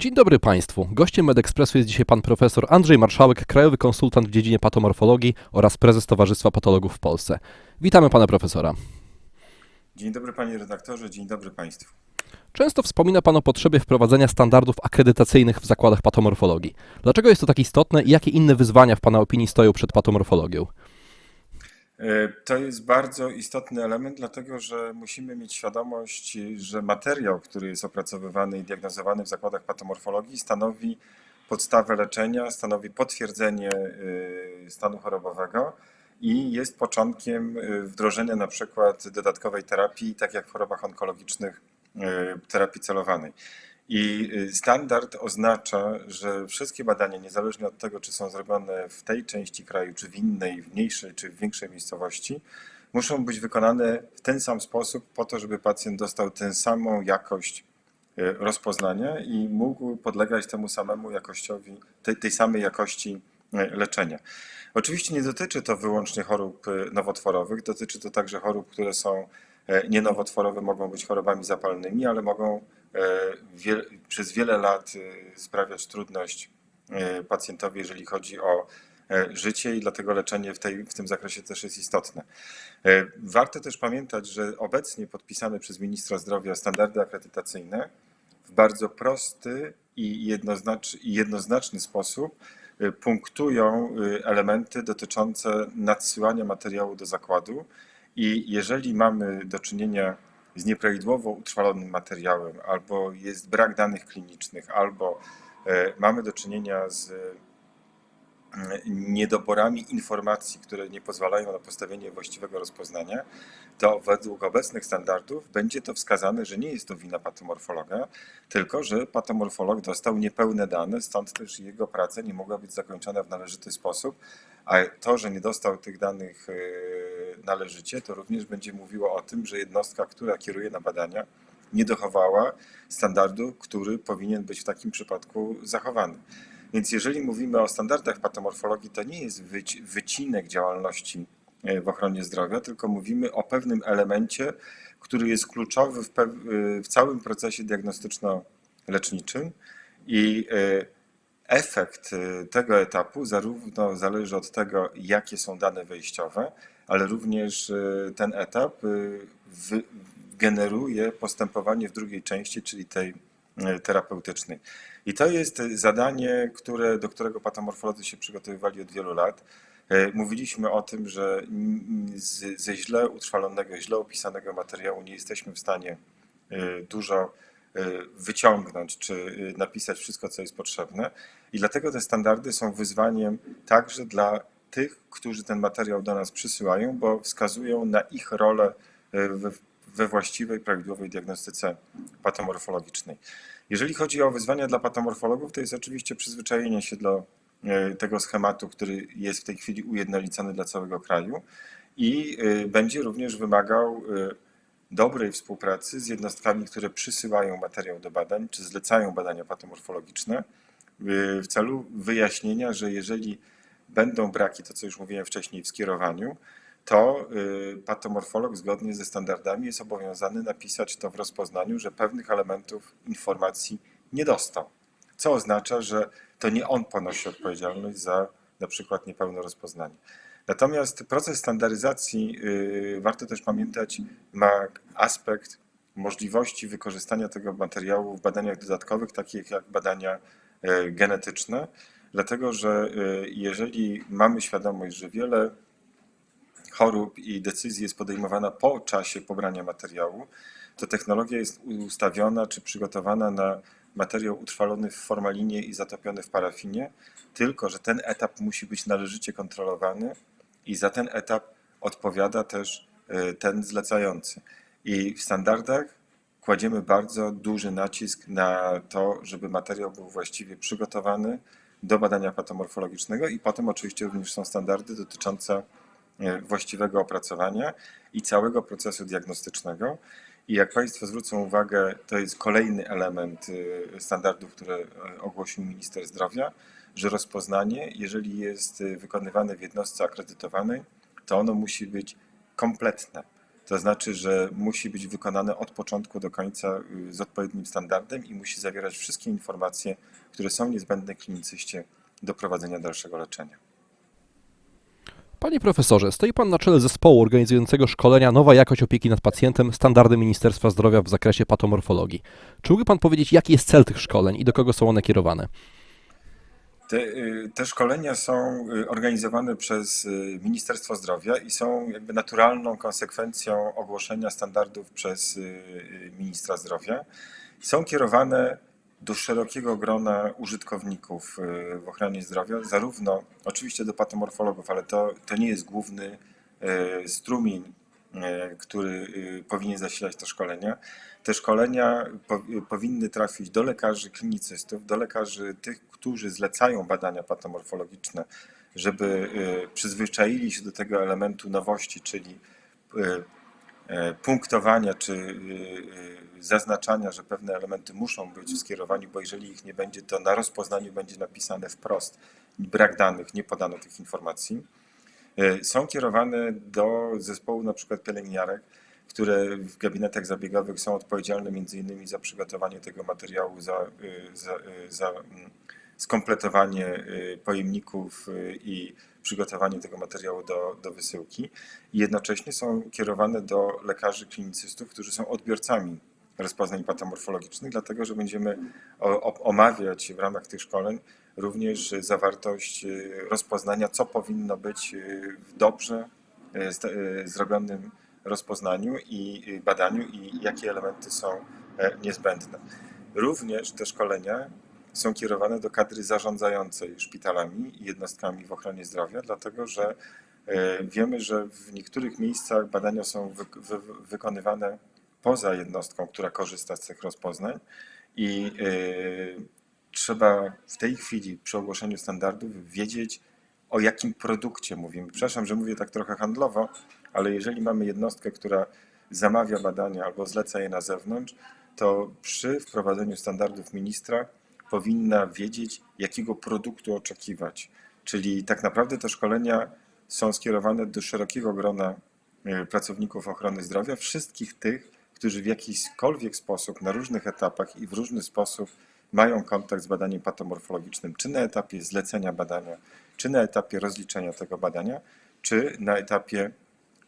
Dzień dobry Państwu. Gościem MedExpressu jest dzisiaj pan profesor Andrzej Marszałek, krajowy konsultant w dziedzinie patomorfologii oraz prezes Towarzystwa Patologów w Polsce. Witamy pana profesora. Dzień dobry panie redaktorze, dzień dobry państwu. Często wspomina pan o potrzebie wprowadzenia standardów akredytacyjnych w zakładach patomorfologii. Dlaczego jest to tak istotne i jakie inne wyzwania w pana opinii stoją przed patomorfologią? E, To jest bardzo istotny element, dlatego że musimy mieć świadomość, że materiał, który jest opracowywany i diagnozowany w zakładach patomorfologii, stanowi podstawę leczenia, stanowi potwierdzenie e, stanu chorobowego i jest początkiem e, wdrożenia na przykład dodatkowej terapii, tak jak w chorobach onkologicznych, terapii celowanej. I y, standard oznacza, że wszystkie badania, niezależnie od tego, czy są zrobione w tej części kraju, czy w innej, w mniejszej, czy w większej miejscowości, muszą być wykonane w ten sam sposób, po to, żeby pacjent dostał tę samą jakość y, rozpoznania i mógł podlegać temu samemu jakościowi, tej, tej samej jakości y, leczenia. Oczywiście nie dotyczy to wyłącznie chorób nowotworowych, dotyczy to także chorób, które są nienowotworowe, mogą być chorobami zapalnymi, ale mogą e, przez wiele lat e, sprawiać trudność e, pacjentowi, jeżeli chodzi o e, życie i dlatego leczenie w, tej, w tym zakresie też jest istotne. E, Warto też pamiętać, że obecnie podpisane przez ministra zdrowia standardy akredytacyjne w bardzo prosty i, jednoznacz, i jednoznaczny sposób punktują elementy dotyczące nadsyłania materiału do zakładu i jeżeli mamy do czynienia z nieprawidłowo utrwalonym materiałem, albo jest brak danych klinicznych, albo e, mamy do czynienia z mm, niedoborami informacji, które nie pozwalają na postawienie właściwego rozpoznania, to według obecnych standardów będzie to wskazane, że nie jest to wina patomorfologa, tylko że patomorfolog dostał niepełne dane, stąd też jego praca nie mogła być zakończona w należyty sposób, a to, że nie dostał tych danych e, należycie, to również będzie mówiło o tym, że jednostka, która kieruje na badania, nie dochowała standardu, który powinien być w takim przypadku zachowany. Więc jeżeli mówimy o standardach patomorfologii, to nie jest wyci- wycinek działalności e, w ochronie zdrowia, tylko mówimy o pewnym elemencie, który jest kluczowy w, pew- w całym procesie diagnostyczno-leczniczym i e, efekt e, tego etapu zarówno zależy od tego, jakie są dane wejściowe, ale również e, ten etap wy- generuje postępowanie w drugiej części, czyli tej terapeutycznej. I to jest zadanie, które, do którego patomorfolodzy się przygotowywali od wielu lat. Mówiliśmy o tym, że ze źle utrwalonego, źle opisanego materiału nie jesteśmy w stanie dużo wyciągnąć czy e, napisać wszystko, co jest potrzebne. I dlatego te standardy są wyzwaniem także dla tych, którzy ten materiał do nas przysyłają, bo wskazują na ich rolę e, we, we właściwej, prawidłowej diagnostyce patomorfologicznej. Jeżeli chodzi o wyzwania dla patomorfologów, to jest oczywiście przyzwyczajenie się do tego schematu, który jest w tej chwili ujednolicony dla całego kraju i będzie również wymagał dobrej współpracy z jednostkami, które przysyłają materiał do badań, czy zlecają badania patomorfologiczne y, w celu wyjaśnienia, że jeżeli będą braki, to co już mówiłem wcześniej w skierowaniu, to y, patomorfolog zgodnie ze standardami jest obowiązany napisać to w rozpoznaniu, że pewnych elementów informacji nie dostał. Co oznacza, że to nie on ponosi odpowiedzialność za na przykład niepełne rozpoznanie. Natomiast proces standaryzacji, y, warto też pamiętać, ma aspekt możliwości wykorzystania tego materiału w badaniach dodatkowych, takich jak badania e, genetyczne, dlatego że y, jeżeli mamy świadomość, że wiele chorób i decyzji jest podejmowana po czasie pobrania materiału, to technologia jest ustawiona czy przygotowana na materiał utrwalony w formalinie i zatopiony w parafinie, tylko że ten etap musi być należycie kontrolowany i za ten etap odpowiada też e, ten zlecający. I w standardach kładziemy bardzo duży nacisk na to, żeby materiał był właściwie przygotowany do badania patomorfologicznego i potem oczywiście również są standardy dotyczące e, właściwego opracowania i całego procesu diagnostycznego. I jak Państwo zwrócą uwagę, to jest kolejny element y, standardów, które e, ogłosił minister zdrowia, że rozpoznanie, jeżeli jest y, wykonywane w jednostce akredytowanej, to ono musi być kompletne. To znaczy, że musi być wykonane od początku do końca y, z odpowiednim standardem i musi zawierać wszystkie informacje, które są niezbędne klinicyście do prowadzenia dalszego leczenia. Panie profesorze, stoi pan na czele zespołu organizującego szkolenia Nowa jakość opieki nad pacjentem, standardy Ministerstwa Zdrowia w zakresie patomorfologii. Czy mógłby pan powiedzieć, jaki jest cel tych szkoleń i do kogo są one kierowane? Te, y, te szkolenia są y, organizowane przez y, Ministerstwo Zdrowia i są jakby naturalną konsekwencją ogłoszenia standardów przez ministra zdrowia. Są kierowane do szerokiego grona użytkowników y, w ochronie zdrowia, zarówno oczywiście do patomorfologów, ale to, to nie jest główny y, strumień, y, który powinien zasilać te szkolenia. Te szkolenia po, powinny trafić do lekarzy klinicystów, do lekarzy tych, którzy zlecają badania patomorfologiczne, żeby przyzwyczaili się do tego elementu nowości, czyli punktowania czy y, y, zaznaczania, że pewne elementy muszą być w skierowaniu, bo jeżeli ich nie będzie, to na rozpoznaniu będzie napisane wprost brak danych, nie podano tych informacji. E, Są kierowane do zespołu na przykład pielęgniarek, które w gabinetach zabiegowych są odpowiedzialne między innymi za przygotowanie tego materiału, za, za, za mm, skompletowanie pojemników i przygotowanie tego materiału do, do wysyłki. I jednocześnie są kierowane do lekarzy klinicystów, którzy są odbiorcami rozpoznań patomorfologicznych, dlatego że będziemy o- omawiać w ramach tych szkoleń również zawartość y, rozpoznania, co powinno być y, w dobrze y, zrobionym rozpoznaniu i badaniu i jakie elementy są e, niezbędne. Również te szkolenia są kierowane do kadry zarządzającej szpitalami i jednostkami w ochronie zdrowia, dlatego że e, wiemy, że w niektórych miejscach badania są wy, wy, wykonywane poza jednostką, która korzysta z tych rozpoznań i e, trzeba w tej chwili przy ogłoszeniu standardów wiedzieć, o jakim produkcie mówimy. Przepraszam, że mówię tak trochę handlowo, ale jeżeli mamy jednostkę, która zamawia badania albo zleca je na zewnątrz, to przy wprowadzeniu standardów ministra powinna wiedzieć, jakiego produktu oczekiwać. Czyli tak naprawdę te szkolenia są skierowane do szerokiego grona e, pracowników ochrony zdrowia, wszystkich tych, którzy w jakikolwiek sposób, na różnych etapach i w różny sposób mają kontakt z badaniem patomorfologicznym, czy na etapie zlecenia badania, czy na etapie rozliczenia tego badania, czy na etapie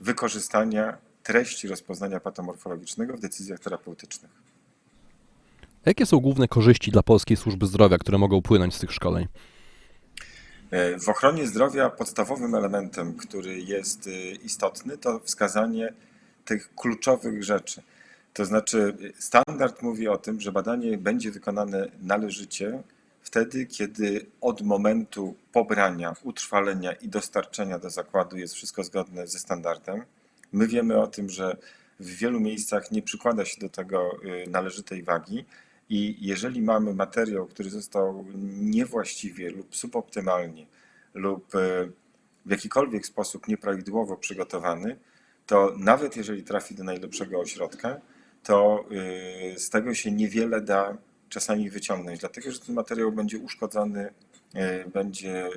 wykorzystania treści rozpoznania patomorfologicznego w decyzjach terapeutycznych. Jakie są główne korzyści dla polskiej służby zdrowia, które mogą płynąć z tych szkoleń? W ochronie zdrowia podstawowym elementem, który jest e, istotny, to wskazanie tych kluczowych rzeczy. To znaczy, standard mówi o tym, że badanie będzie wykonane należycie wtedy, kiedy od momentu pobrania, utrwalenia i dostarczenia do zakładu jest wszystko zgodne ze standardem. My wiemy o tym, że w wielu miejscach nie przykłada się do tego e, należytej wagi. I jeżeli mamy materiał, który został niewłaściwie lub suboptymalnie lub e, w jakikolwiek sposób nieprawidłowo przygotowany, to nawet jeżeli trafi do najlepszego ośrodka, to e, z tego się niewiele da czasami wyciągnąć, dlatego że ten materiał będzie uszkodzony, e, będzie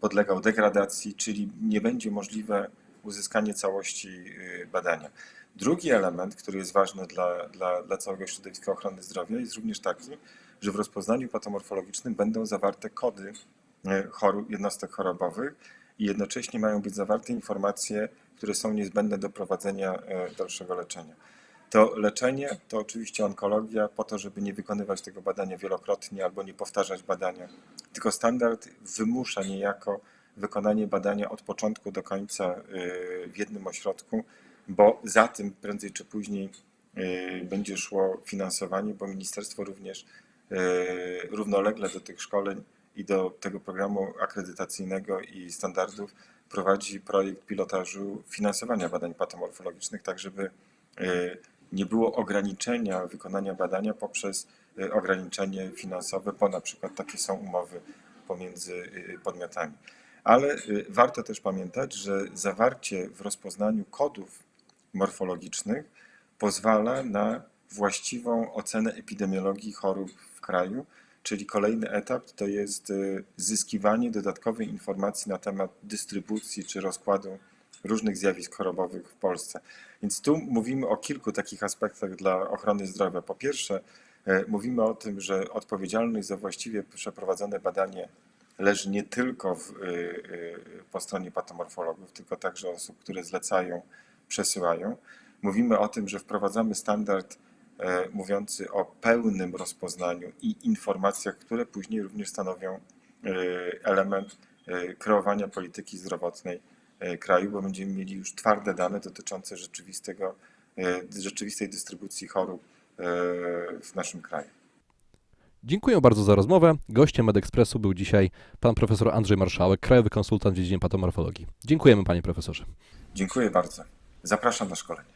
podlegał degradacji, czyli nie będzie możliwe uzyskanie całości e, badania. Drugi element, który jest ważny dla, dla, dla całego środowiska ochrony zdrowia, jest również taki, że w rozpoznaniu patomorfologicznym będą zawarte kody e, chorób, jednostek chorobowych i jednocześnie mają być zawarte informacje, które są niezbędne do prowadzenia e, dalszego leczenia. To leczenie to oczywiście onkologia, po to, żeby nie wykonywać tego badania wielokrotnie albo nie powtarzać badania, tylko standard wymusza niejako wykonanie badania od początku do końca e, w jednym ośrodku, bo za tym prędzej czy później e, będzie szło finansowanie, bo ministerstwo również e, równolegle do tych szkoleń i do tego programu akredytacyjnego i standardów prowadzi projekt pilotażu finansowania badań patomorfologicznych, tak żeby nie było ograniczenia wykonania badania poprzez ograniczenie finansowe, bo na przykład takie są umowy pomiędzy podmiotami. Ale e, warto też pamiętać, że zawarcie w rozpoznaniu kodów morfologicznych pozwala na właściwą ocenę epidemiologii chorób w kraju, czyli kolejny etap to jest y, zyskiwanie dodatkowej informacji na temat dystrybucji czy rozkładu różnych zjawisk chorobowych w Polsce. Więc tu mówimy o kilku takich aspektach dla ochrony zdrowia. Po pierwsze, e, mówimy o tym, że odpowiedzialność za właściwie przeprowadzone badanie leży nie tylko w, y, y, po stronie patomorfologów, tylko także osób, które zlecają, przesyłają. Mówimy o tym, że wprowadzamy standard e, mówiący o pełnym rozpoznaniu i informacjach, które później również stanowią e, element e, kreowania polityki zdrowotnej kraju, bo będziemy mieli już twarde dane dotyczące rzeczywistego, rzeczywistej dystrybucji chorób w naszym kraju. Dziękuję bardzo za rozmowę. Gościem MedExpressu był dzisiaj pan profesor Andrzej Marszałek, krajowy konsultant w dziedzinie patomorfologii. Dziękujemy panie profesorze. Dziękuję bardzo. Zapraszam na szkolenie.